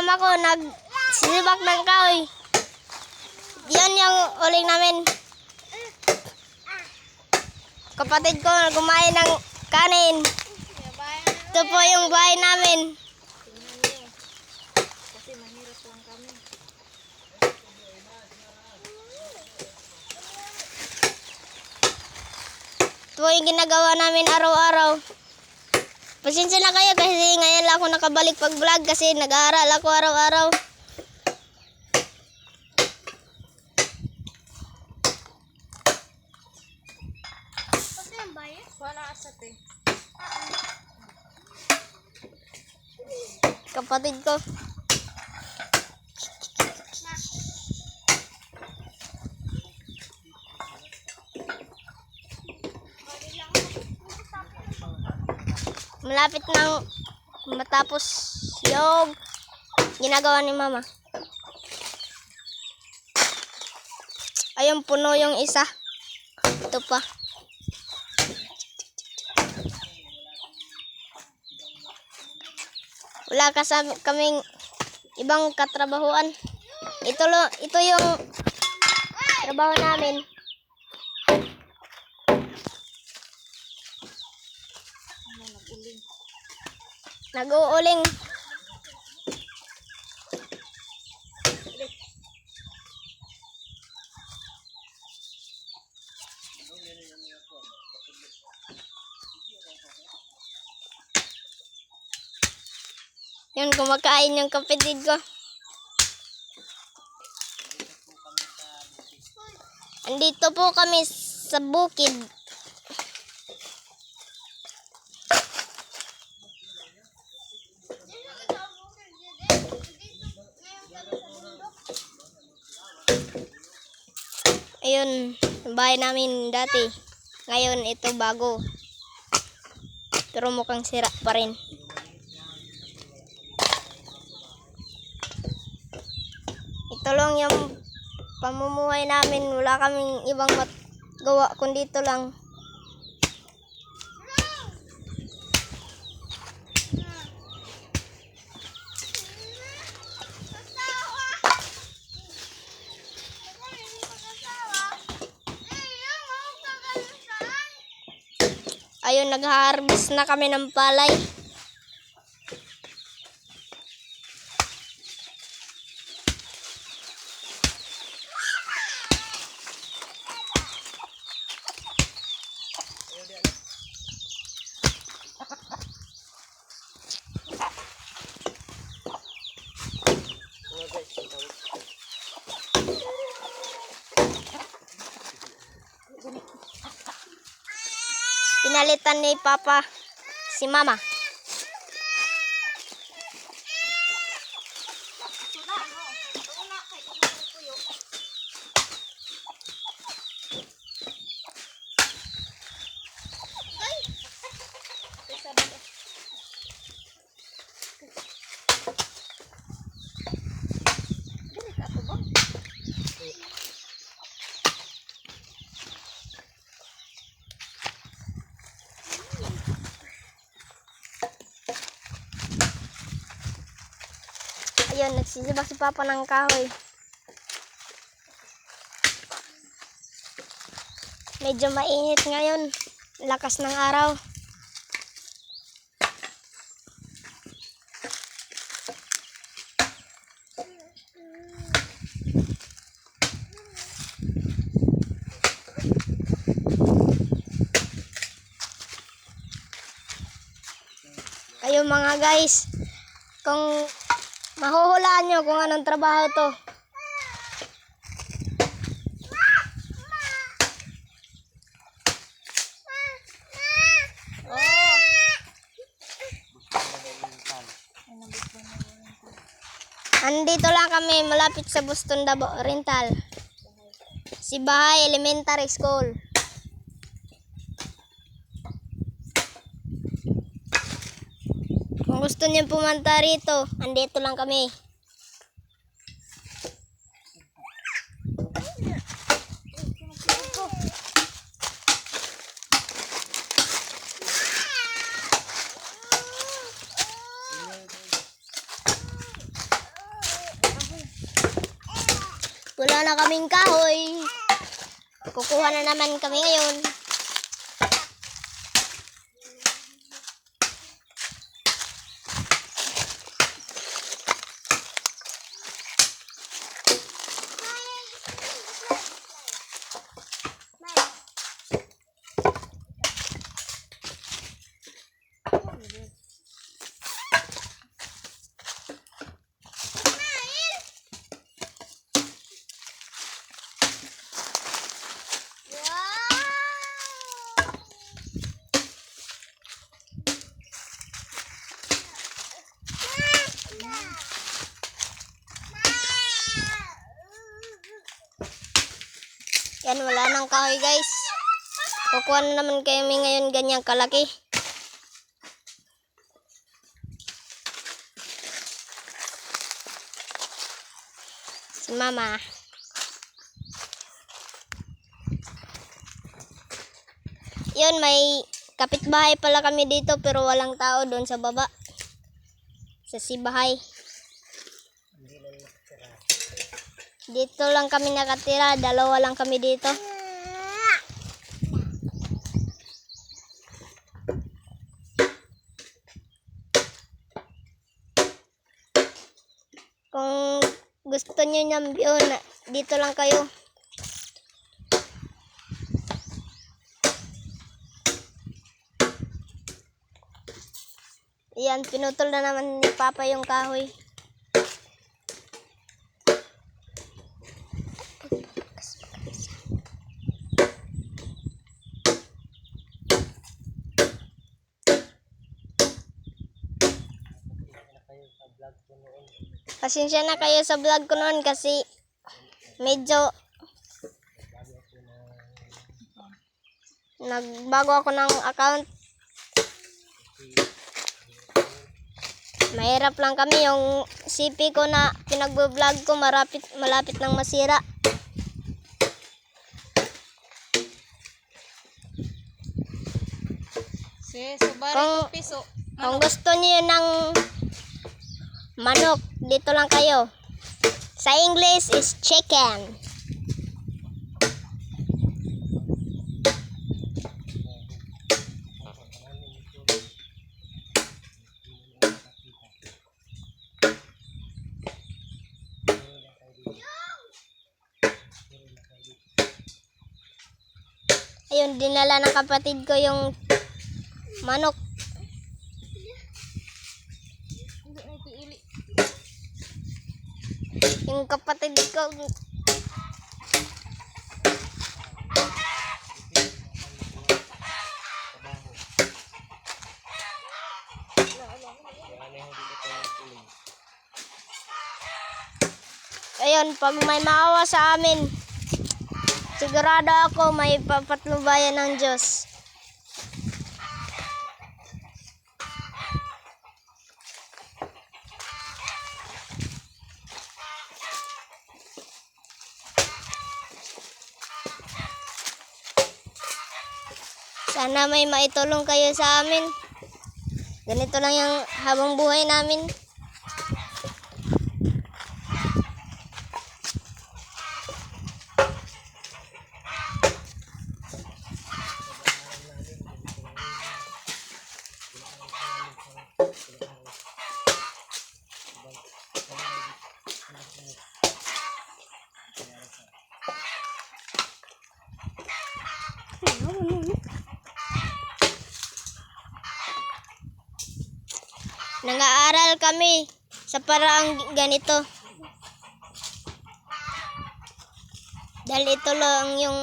mama ko nag sisibak ng kahoy. Yan yung uling namin. Kapatid ko kumain ng kanin. Ito po yung bahay namin. Ito po yung ginagawa namin araw-araw. Pasensya na kayo kasi ngayon lang ako nakabalik pag-vlog kasi nag-aaral ako araw-araw. Kapatid ko. Malapit nang matapos yung ginagawa ni mama. Ayun, puno yung isa. Ito pa. Wala kasama kaming ibang katrabahuan. Ito lo, ito yung trabaho namin. Nag-uuling. Yun, kumakain yung kapatid ko. Andito po kami sa bukid. Ayun, bahay namin dati. Ngayon, ito bago. Pero mukhang sira pa rin. Ito lang yung pamumuhay namin. Wala kaming ibang gawa kundi ito lang. Ayun, nag-harvest na kami ng palay. Pinalitan ni Papa si Mama. Ayun, nagsisibak si Papa ng kahoy. Medyo mainit ngayon. Lakas ng araw. Ayun mga guys, kung mahuhulaan nyo kung anong trabaho to. Oh! Andito lang kami malapit sa Boston Dabo Oriental. Si Bahay Elementary School. gusto niyang pumunta rito, andito lang kami. Wala na kaming kahoy. Kukuha na naman kami ngayon. Yan, wala nang kahoy guys. Kukuha na naman kami ngayon ganyang kalaki. Si mama. Yun, may kapitbahay pala kami dito pero walang tao doon sa baba. Sa sibahay. Dito lang kami nakatira, dalawa lang kami dito. Kung gusto niyo ng view, dito lang kayo. Yan, pinutol na naman ni Papa yung kahoy. Pasensya na kayo sa vlog ko noon kasi medyo nagbago ako ng account. Mahirap lang kami yung CP ko na pinagbo-vlog ko marapit malapit nang masira. Kung-. Kung gusto niyo ng manok, dito lang kayo. Sa English is chicken. Ayun, dinala ng kapatid ko yung manok. Yung kapatid ko, ayun, pag may maawa sa amin, sigurado ako may papatnubayan ng Diyos. Sana may maitulong kayo sa amin. Ganito lang yung habang buhay namin. Nang-aaral kami sa paraang ganito. Dahil ito lang yung